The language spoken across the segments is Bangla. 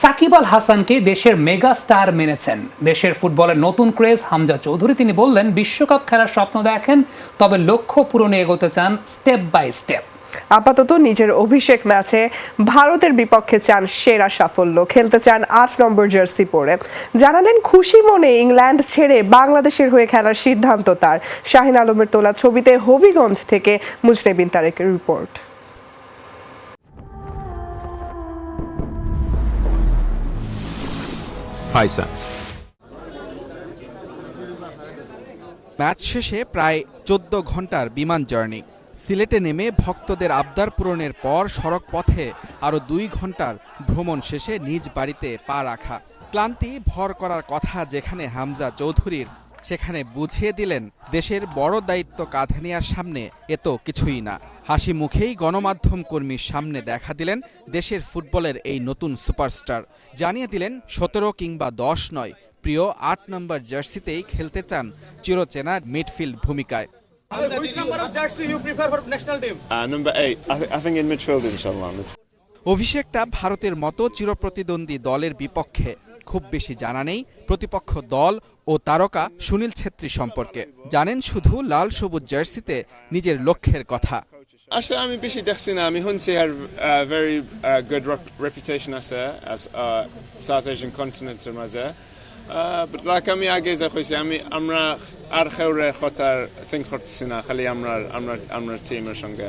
সাকিব আল হাসানকে দেশের মেগা স্টার মেনেছেন। দেশের ফুটবলের নতুন ক্রেজ হামজা চৌধুরী, তিনি বললেন, বিশ্বকাপ খেলার স্বপ্ন দেখেন, তবে লক্ষ্য পূরণে এগোতে চান স্টেপ বাই স্টেপ আপাতত নিজের অভিষেক ম্যাচে ভারতের বিপক্ষে চান সেরা সাফল্য। খেলতে চান আট নম্বর জার্সি পরে। জানালেন, খুশি মনে ইংল্যান্ড ছেড়ে বাংলাদেশের হয়ে খেলার সিদ্ধান্ত তার। শাহিন আলমের তোলা ছবিতে হবিগঞ্জ থেকে মুজনেবিন তারেকের রিপোর্ট। Hisense. ম্যাচ শেষে প্রায় চোদ্দ ঘণ্টার বিমান জার্নি সিলেটে নেমে ভক্তদের আবদার পূরণের পর সড়ক পথে আরও দুই ঘণ্টার ভ্রমণ শেষে নিজ বাড়িতে পা রাখা ক্লান্তি ভর করার কথা যেখানে হামজা চৌধুরীর সেখানে বুঝিয়ে দিলেন দেশের বড় দায়িত্ব কাঁধে নেওয়ার সামনে এ তো কিছুই না। হাসি মুখেই গণমাধ্যম কর্মীর সামনে দেখা দিলেন দেশের ফুটবলের এই নতুন সুপারস্টার। জানিয়ে দিলেন সতেরো কিংবা দশ নয় প্রিয় আট নম্বর জার্সিতেই খেলতে চান চিরচেনা মিডফিল্ড ভূমিকায়? Uh, অভিষেকটা ভারতের মতো চিরপ্রতিদ্বন্দ্বী দলের বিপক্ষে। খুব বেশি জানা নেই। প্রতিপক্ষ দল ও তারকা সুনীল ছেত্রী সম্পর্কে। জানেন শুধু লাল সবুজ জার্সিতে নিজের লক্ষ্যের কথা। আসলে আমি বেশি দেখছি না। আমি শুনছি আর ভেরি গুড রেপুটেশন আছে সাউথ এশিয়ান কন্টিনেন্টের মাঝে। লাইক আমি আগে যা কইছি, আমি, আমরা আর খেউরের কথা থিঙ্ক করতেছি না। খালি আমরা আমরা আমরা টিমের সঙ্গে।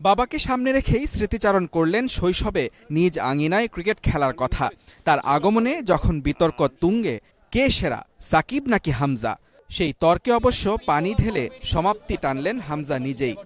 বাবাকে সামনে রেখেই স্মৃতিচারণ করলেন শৈশবে নিজ আঙিনায় ক্রিকেট খেলার কথা তার আগমনে যখন বিতর্ক তুঙ্গে কে সেরা সাকিব নাকি হামজা সেই তর্কে অবশ্য পানি ঢেলে সমাপ্তি টানলেন হামজা নিজেই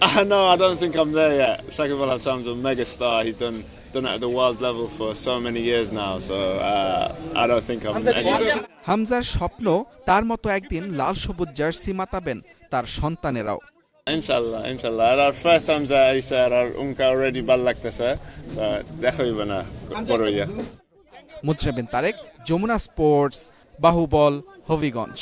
Uh, no, I don't think I'm there yet. Sakib Al Hassan's a mega star. He's done done it at the world level for so many years now. So uh, I don't think I'm anywhere. হামজার স্বপ্ন তার মতো একদিন লাল সবুজ জার্সি মাতাবেন তার সন্তানেরাও Inshallah, inshallah. At our first time there, he said our unka already ballaktasa. So dekho ibana boroya. Mujrabin Tarek Jamuna sports Bahubal Habiganj